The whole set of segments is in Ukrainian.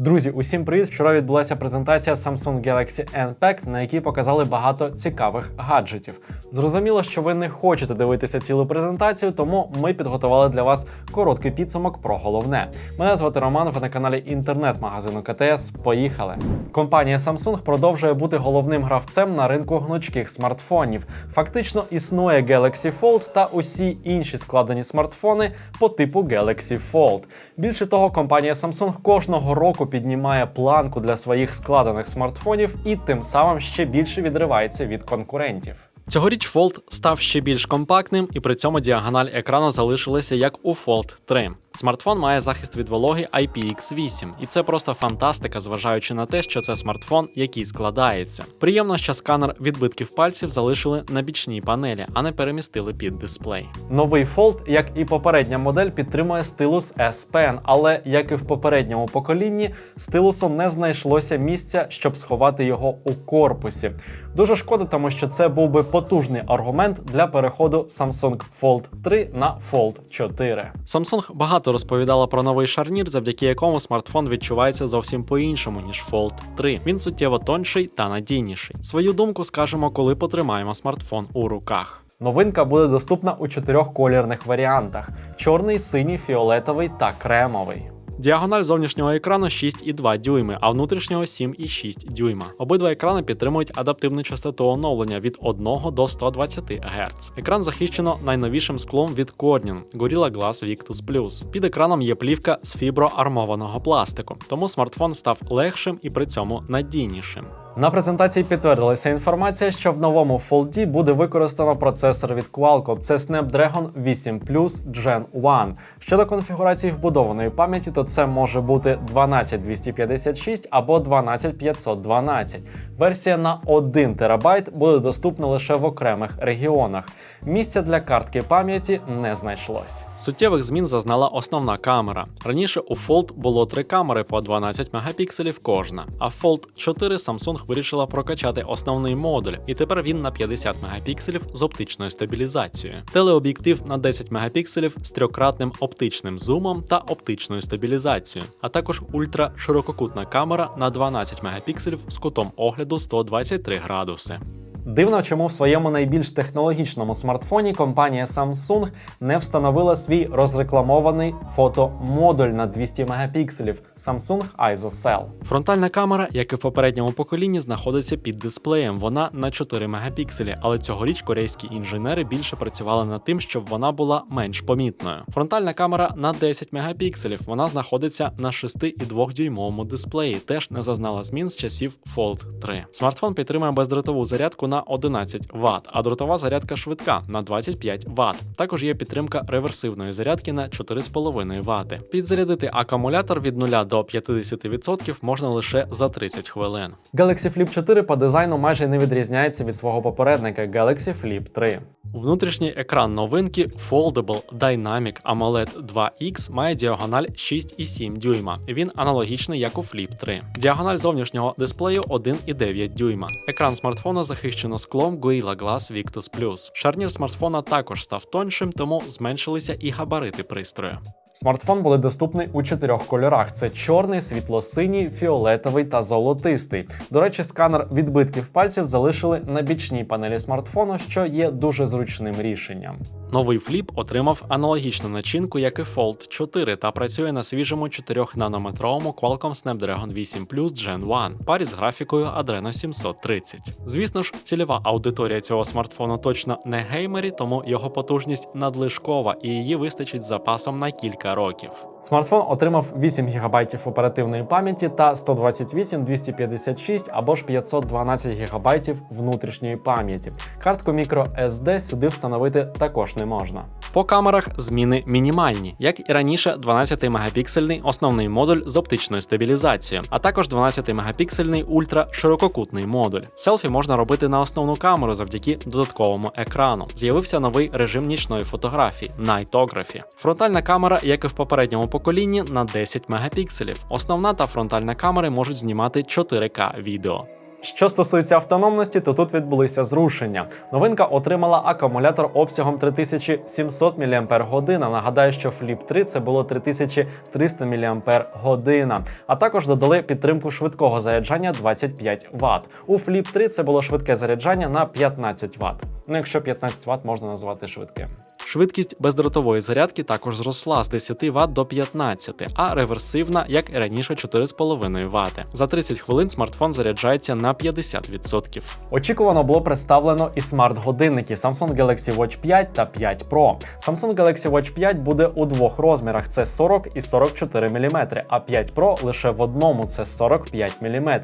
Друзі, усім привіт! Вчора відбулася презентація Samsung Galaxy Unpacked, на якій показали багато цікавих гаджетів. Зрозуміло, що ви не хочете дивитися цілу презентацію, тому ми підготували для вас короткий підсумок про головне. Мене звати Роман. Ви на каналі інтернет-магазину КТС. Поїхали! Компанія Samsung продовжує бути головним гравцем на ринку гнучких смартфонів. Фактично існує Galaxy Fold та усі інші складені смартфони по типу Galaxy Fold. Більше того, компанія Samsung кожного року піднімає планку для своїх складених смартфонів і тим самим ще більше відривається від конкурентів. Цьогоріч Fold став ще більш компактним, і при цьому діагональ екрану залишилася як у Fold 3. Смартфон має захист від вологи IPX8, і це просто фантастика, зважаючи на те, що це смартфон, який складається. Приємно, що сканер відбитків пальців залишили на бічній панелі, а не перемістили під дисплей. Новий Fold, як і попередня модель, підтримує стилус S Pen, але як і в попередньому поколінні, стилусу не знайшлося місця, щоб сховати його у корпусі. Дуже шкода, тому що це був би потужний аргумент для переходу Samsung Fold 3 на Fold 4. Samsung багато розповідала про новий шарнір, завдяки якому смартфон відчувається зовсім по-іншому, ніж Fold 3. Він суттєво тонший та надійніший. Свою думку скажемо, коли потримаємо смартфон у руках. Новинка буде доступна у чотирьох колірних варіантах: чорний, синій, фіолетовий та кремовий. Діагональ зовнішнього екрану 6,2 дюйми, а внутрішнього 7,6 дюйма. Обидва екрани підтримують адаптивну частоту оновлення від 1 до 120 Гц. Екран захищено найновішим склом від Corning Gorilla Glass Victus Plus. Під екраном є плівка з фіброармованого пластику, тому смартфон став легшим і при цьому надійнішим. На презентації підтвердилася інформація, що в новому Fold буде використано процесор від Qualcomm. Це Snapdragon 8 Plus Gen 1. Щодо конфігурації вбудованої пам'яті, то це може бути 12256 або 12512. Версія на 1 ТБ буде доступна лише в окремих регіонах. Місця для картки пам'яті не знайшлось. Суттєвих змін зазнала основна камера. Раніше у Fold було три камери по 12 мегапікселів кожна, а Fold 4 Samsung вирішила прокачати основний модуль, і тепер він на 50 мегапікселів з оптичною стабілізацією. Телеоб'єктив на 10 мегапікселів з трьохкратним оптичним зумом та оптичною стабілізацією, а також ультраширококутна камера на 12 мегапікселів з кутом огляду 123 градуси. Дивно, чому в своєму найбільш технологічному смартфоні компанія Samsung не встановила свій розрекламований фотомодуль на 200 мегапікселів Samsung ISOCELL. Фронтальна камера, як і в попередньому поколінні, знаходиться під дисплеєм. Вона на 4 мегапікселі, але цьогоріч корейські інженери більше працювали над тим, щоб вона була менш помітною. Фронтальна камера на 10 мегапікселів. Вона знаходиться на 6,2 дюймовому дисплеї. Теж не зазнала змін з часів Fold 3. Смартфон підтримує бездротову зарядку на 11 Вт, а дротова зарядка швидка на 25 Вт. Також є підтримка реверсивної зарядки на 4,5 Вт. Підзарядити акумулятор від 0 до 50% можна лише за 30 хвилин. Galaxy Flip 4 по дизайну майже не відрізняється від свого попередника Galaxy Flip 3. Внутрішній екран новинки Foldable Dynamic AMOLED 2X має діагональ 6,7 дюйма. Він аналогічний як у Flip 3. Діагональ зовнішнього дисплею 1,9 дюйма. Екран смартфона захищено склом Gorilla Glass Victus Plus. Шарнір смартфона також став тоншим, тому зменшилися і габарити пристрою. Смартфон буде доступний у чотирьох кольорах: це чорний, світло-синій, фіолетовий та золотистий. До речі, сканер відбитків пальців залишили на бічній панелі смартфону, що є дуже зручним рішенням. Новий фліп отримав аналогічну начинку, як і Fold 4, та працює на свіжому 4-нанометровому Qualcomm Snapdragon 8 Plus Gen 1 парі з графікою Adreno 730. Звісно ж, цільова аудиторія цього смартфону точно не геймери, тому його потужність надлишкова і її вистачить запасом на кілька років. Смартфон отримав 8 ГБ оперативної пам'яті та 128, 256 або ж 512 ГБ внутрішньої пам'яті. Картку microSD сюди встановити також не можна. По камерах зміни мінімальні, як і раніше, 12-мегапіксельний основний модуль з оптичною стабілізацією, а також 12-мегапіксельний ультраширококутний модуль. Селфі можна робити на основну камеру завдяки додатковому екрану. З'явився новий режим нічної фотографії Nightography. Фронтальна камера, як і в попередньому поколінні, на 10 мегапікселів. Основна та фронтальна камери можуть знімати 4К відео. Що стосується автономності, то тут відбулися зрушення. Новинка отримала акумулятор обсягом 3700 мАч. Нагадаю, що Flip 3 це було 3300 мАч. А також додали підтримку швидкого заряджання 25 Вт. У Flip 3 це було швидке заряджання на 15 Вт. Ну, якщо 15 Вт можна назвати швидким. Швидкість бездротової зарядки також зросла з 10 Вт до 15, а реверсивна, як і раніше, 4,5 Вт. За 30 хвилин смартфон заряджається на 50%. Очікувано було представлено і смарт-годинники Samsung Galaxy Watch 5 та 5 Pro. Samsung Galaxy Watch 5 буде у двох розмірах: це 40 і 44 мм, а 5 Pro лише в одному це 45 мм.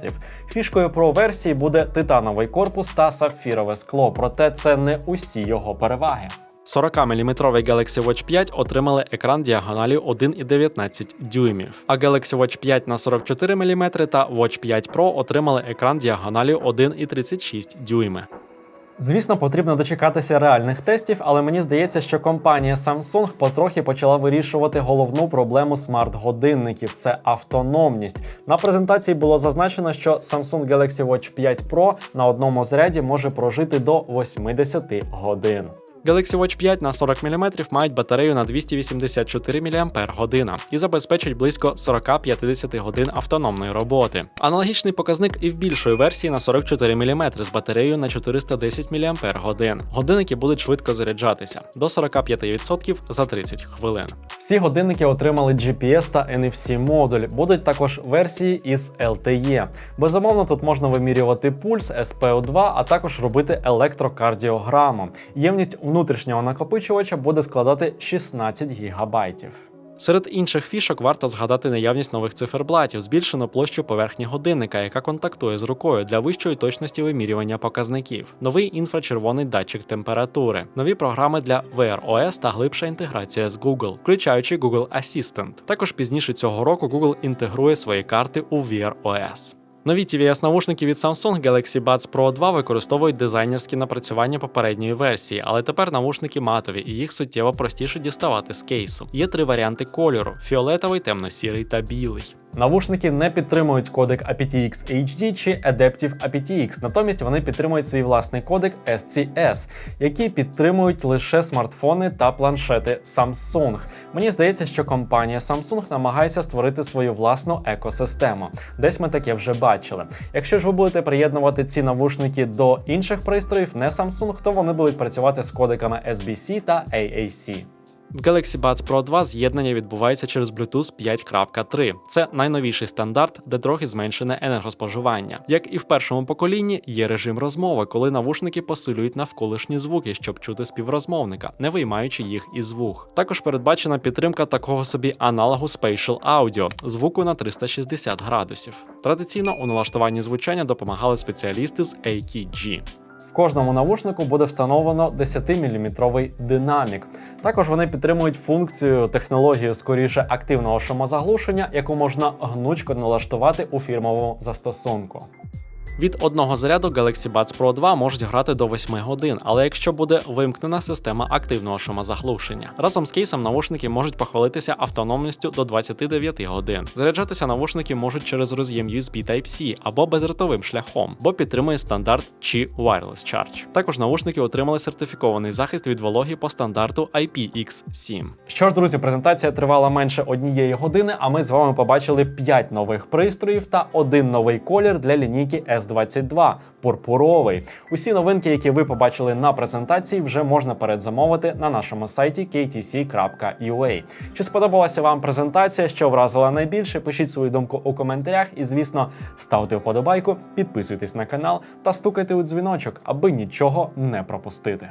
Фішкою Pro версії буде титановий корпус та сапфірове скло, проте це не усі його переваги. 40-мм Galaxy Watch 5 отримали екран діагоналію 1,19 дюймів, а Galaxy Watch 5 на 44 мм та Watch 5 Pro отримали екран діагоналію 1,36 дюйми. Звісно, потрібно дочекатися реальних тестів, але мені здається, що компанія Samsung потрохи почала вирішувати головну проблему смарт-годинників це автономність. На презентації було зазначено, що Samsung Galaxy Watch 5 Pro на одному заряді може прожити до 80 годин. Galaxy Watch 5 на 40 мм мають батарею на 284 мАч і забезпечать близько 40-50 годин автономної роботи. Аналогічний показник і в більшої версії на 44 мм з батареєю на 410 мАч. Годинники будуть швидко заряджатися до 45% за 30 хвилин. Всі годинники отримали GPS та NFC модуль. Будуть також версії із LTE. Безумовно, тут можна вимірювати пульс, SPO2, а також робити електрокардіограму. Ємність внутрішнього накопичувача буде складати 16 ГБ. Серед інших фішок варто згадати наявність нових циферблатів, збільшену площу поверхні годинника, яка контактує з рукою для вищої точності вимірювання показників, новий інфрачервоний датчик температури, нові програми для Wear OS та глибша інтеграція з Google, включаючи Google Assistant. Також пізніше цього року Google інтегрує свої карти у Wear OS. Нові tvs наушники від Samsung Galaxy Buds Pro 2 використовують дизайнерські напрацювання попередньої версії, але тепер наушники матові і їх суттєво простіше діставати з кейсу. Є три варіанти кольору: фіолетовий, темно-сірий та білий. Навушники не підтримують кодек aptX HD чи Adaptive aptX, натомість вони підтримують свій власний кодек SCS, які підтримують лише смартфони та планшети Samsung. Мені здається, що компанія Samsung намагається створити свою власну екосистему. Десь ми таке вже бачили. Якщо ж ви будете приєднувати ці навушники до інших пристроїв, не Samsung, то вони будуть працювати з кодеками SBC та AAC. В Galaxy Buds Pro 2 з'єднання відбувається через Bluetooth 5.3. Це найновіший стандарт, де трохи зменшене енергоспоживання. Як і в першому поколінні, є режим розмови, коли навушники посилюють навколишні звуки, щоб чути співрозмовника, не виймаючи їх із вух. Також передбачена підтримка такого собі аналогу Spatial Audio, звуку на 360 градусів. Традиційно у налаштуванні звучання допомагали спеціалісти з ATG. Кожному навушнику буде встановлено 10-мм динамік. Також вони підтримують функцію технологію скоріше активного шумозаглушення, яку можна гнучко налаштувати у фірмовому застосунку. Від одного заряду Galaxy Buds Pro 2 можуть грати до 8 годин, але якщо буде вимкнена система активного шумозаглушення. Разом з кейсом наушники можуть похвалитися автономністю до 29 годин. Заряджатися наушники можуть через роз'єм USB Type-C або безротовим шляхом, бо підтримує стандарт чи Wireless Charge. Також наушники отримали сертифікований захист від вологи по стандарту IPX7. Що ж, друзі, презентація тривала менше однієї години, а ми з вами побачили 5 нових пристроїв та один новий колір для лінійки S. 22 пурпуровий. Усі новинки, які ви побачили на презентації, вже можна передзамовити на нашому сайті ktc.ua. Чи сподобалася вам презентація? Що вразила найбільше? Пишіть свою думку у коментарях і, звісно, ставте вподобайку, підписуйтесь на канал та стукайте у дзвіночок, аби нічого не пропустити.